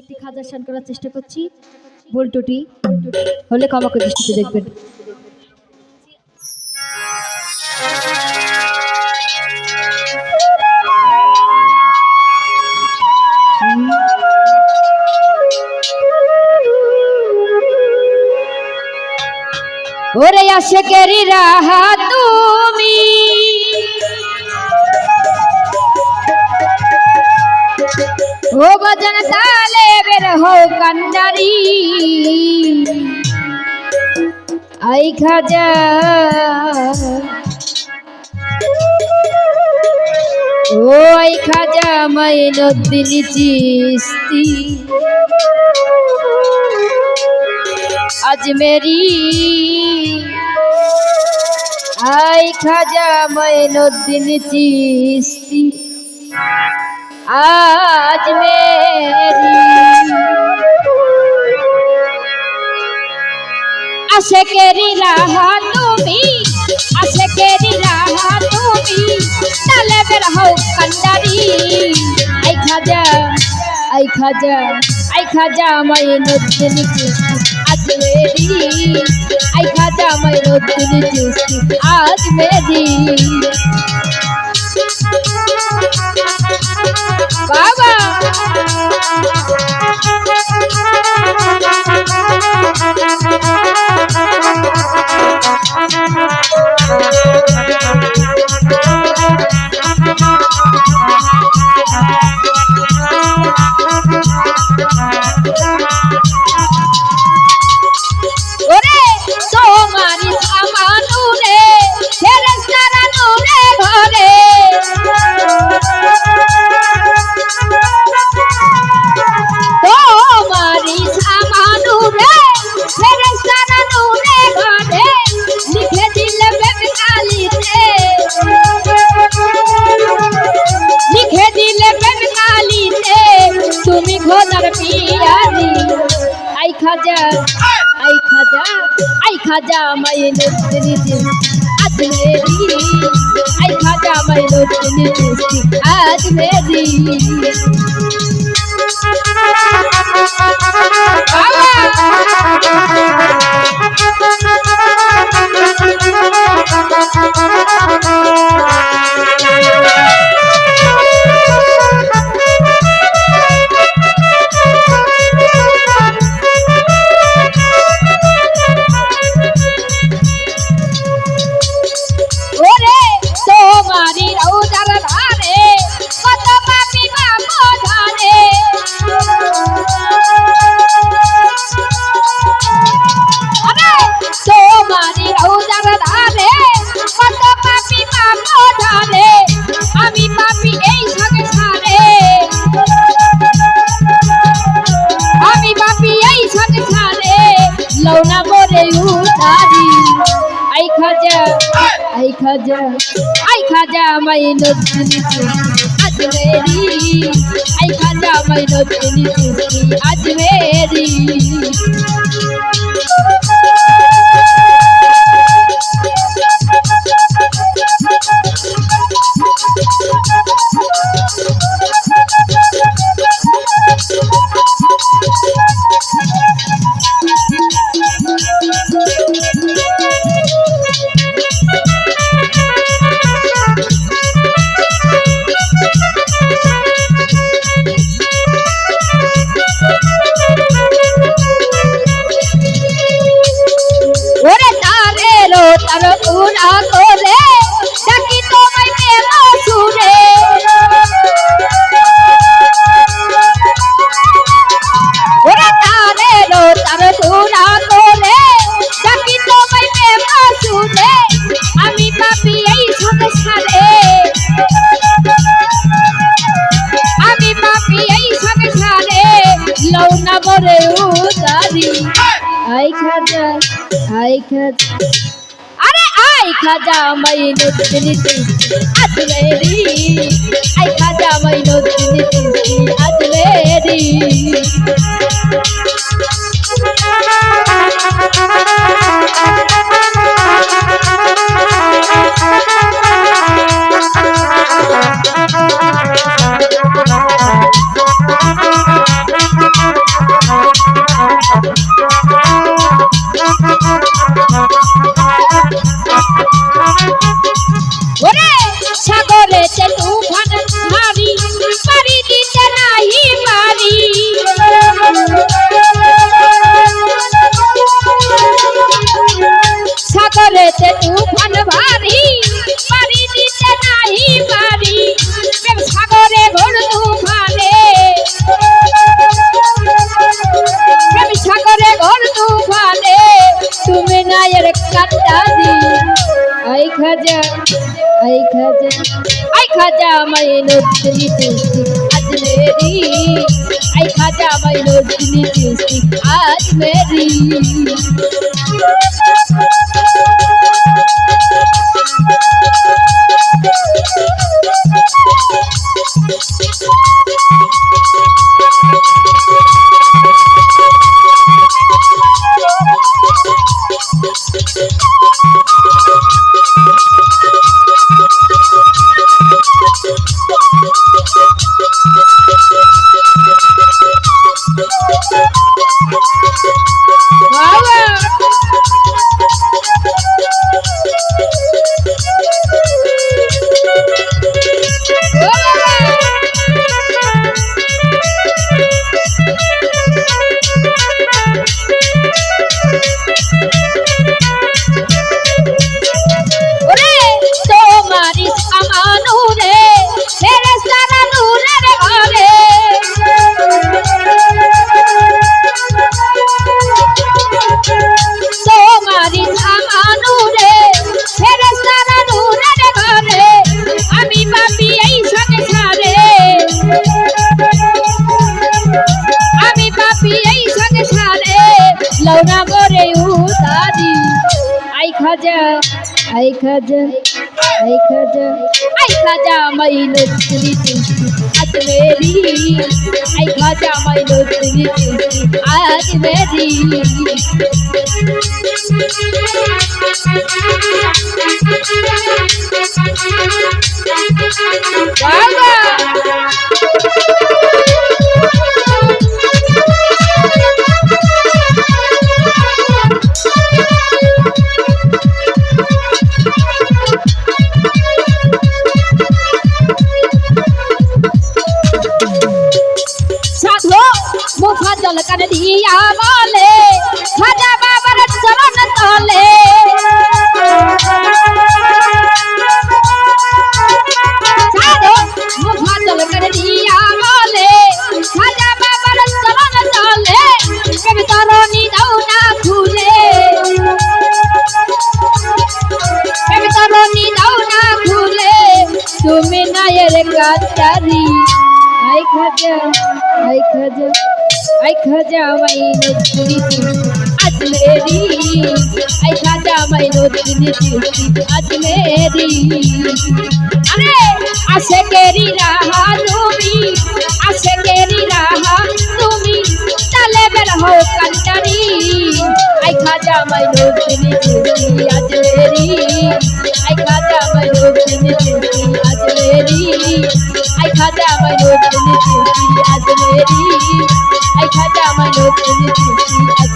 একটি খাজার শান করার চেষ্টা করছি। বল্টুটি হলে ক্ষমা করে দৃষ্টিতে দেখবেন। ওরে আশেকেরি রাহা তুমি ও বজন তালে বের হো কান্ডারি। আই খাজা। ও আই খাজা মাইনুদ্দিন চিস্তি আজমেরি আই খাজা মাইনুদ্দিন চিস্তি আজ মেরি। আশেকেরি রাহা তুমি আশেকেরি রাহা তুমি, তালে বের হও কান্ডারি। আই খাজা আই খাজা আই খাজা মাইনুদ্দিন চিস্তি আজ মেরি আই খাজা মাইনুদ্দিন চিস্তি আজ তুমি খোদার পিয়ারি আই খাজা আই খাজা আই খাজা মাই চিস্তি আজ মেরি, আই খাজা মাইনুদ্দিন চিস্তি আজ মেরি। আই খাজা আই খাজা মাইনুদ্দিন আজমেরি আই খাজা মাইনুদ্দিন আজমেরি আই খাজা আই খাজা আরে আই খাজা মাইনুদ্দিন আজ মেরি আই খাজা মাইনুদ্দিন চিস্তি আজমেরি Thank খাজা মাইনুদ্দিন চিস্তি আজমেরি আই খাজা মাইনুদ্দিন চিস্তি Thank বাবা আই খাজা আই খাজা। আই খাজা তুলি তুলি আজ মেরি। আই খাজা তুলি তুলি আজ মেরি। বাবা! কবি তরণী দাও না খুলে। তুমি নায়ের কাতারি আই খাজা আই খাজা। আই খাজা মাই নদী আজমেরি আই খাজা মাই নদী আজমেরি আরে আসে কেরি রাহা তুমি আসে কেরি রাহা তুমি তালে বের হো কান্টারি আই খাজা মাই নদী আজমেরি আই খাজা মাই নদী আজমেরি আই খাজা মাই নদী আজমেরি আই খাজা মাই নদী